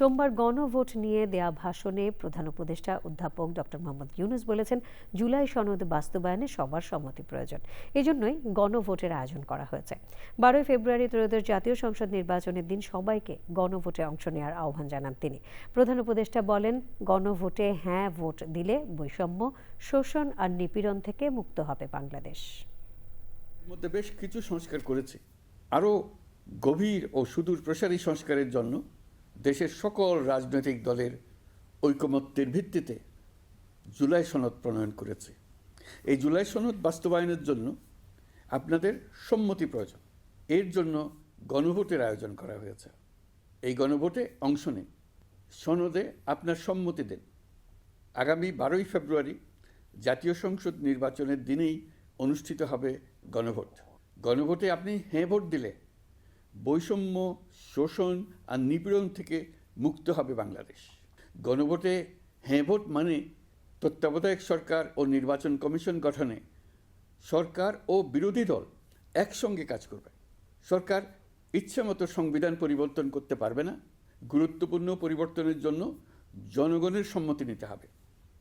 সোমবার গণভোট নিয়ে দেয়া ভাষণে প্রধান উপদেষ্টা অধ্যাপক ডক্টর মোহাম্মদ ইউনুস বলেছেন, জুলাই সনদ বাস্তবায়নে সবার সম্মতি প্রয়োজন। এজন্যই গণভোটের আয়োজন করা হয়েছে। বারোই ফেব্রুয়ারি ত্রয়োদশ জাতীয় সংসদ নির্বাচনের দিন সবাইকে গণভোটে অংশ নেওয়ার আহ্বান জানান তিনি। প্রধান উপদেষ্টা বলেন, গণভোটে হ্যাঁ ভোট দিলে বৈষম্য, শোষণ আর নিপীড়ন থেকে মুক্ত হবে বাংলাদেশ। মধ্যে বেশ কিছু সংস্কার করেছে। আরও গভীর ও সুদূর প্রসারী সংস্কারের জন্য দেশের সকল রাজনৈতিক দলের ঐকমত্যের ভিত্তিতে জুলাই সনদ প্রণয়ন করেছে। এই জুলাই সনদ বাস্তবায়নের জন্য আপনাদের সম্মতি প্রয়োজন। এর জন্য গণভোটের আয়োজন করা হয়েছে। এই গণভোটে অংশ নিন। সনদে আপনার সম্মতি দেন। আগামী বারোই ফেব্রুয়ারি জাতীয় সংসদ নির্বাচনের দিনেই অনুষ্ঠিত হবে গণভোট। গণভোটে আপনি হ্যাঁ ভোট দিলে বৈষম্য, শোষণ আর নিপীড়ন থেকে মুক্ত হবে বাংলাদেশ। গণভোটে হ্যাঁ ভোট মানে তত্ত্বাবধায়ক সরকার ও নির্বাচন কমিশন গঠনে সরকার ও বিরোধী দল একসঙ্গে কাজ করবে। সরকার ইচ্ছামতো সংবিধান পরিবর্তন করতে পারবে না। গুরুত্বপূর্ণ পরিবর্তনের জন্য জনগণের সম্মতি নিতে হবে।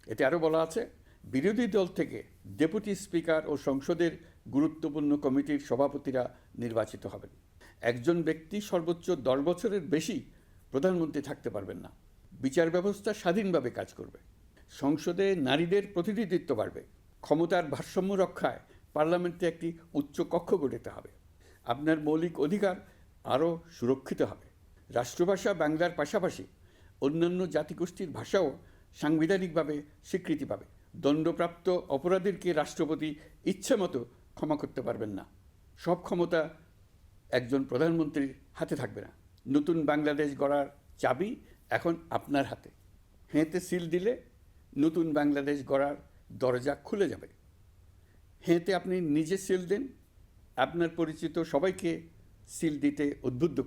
এতে আরও বলা আছে, বিরোধী দল থেকে ডেপুটি স্পিকার ও সংসদের গুরুত্বপূর্ণ কমিটির সভাপতিরা নির্বাচিত হবেন। একজন ব্যক্তি সর্বোচ্চ দশ বছরের বেশি প্রধানমন্ত্রী থাকতে পারবেন না। বিচার ব্যবস্থা স্বাধীনভাবে কাজ করবে। সংসদে নারীদের প্রতিনিধিত্ব বাড়বে। ক্ষমতার ভারসাম্য রক্ষায় পার্লামেন্টে একটি উচ্চ কক্ষ গঠিত হবে। আপনার মৌলিক অধিকার আরও সুরক্ষিত হবে। রাষ্ট্রভাষা বাংলার পাশাপাশি অন্যান্য জাতিগোষ্ঠীর ভাষাও সাংবিধানিকভাবে স্বীকৃতি পাবে। দণ্ডপ্রাপ্ত অপরাধীকে রাষ্ট্রপতি ইচ্ছামতো ক্ষমা করতে পারবেন না। সব ক্ষমতা একজন প্রধানমন্ত্রীর হাতে থাকবে না। নতুন বাংলাদেশ গড়ার চাবি এখন আপনার হাতে। হেঁতে সিল দিলে নতুন বাংলাদেশ গড়ার দরজা খুলে যাবে। হেঁতে আপনি নিজে সিল দেন। আপনার পরিচিত সবাইকে সিল দিতে উদ্বুদ্ধ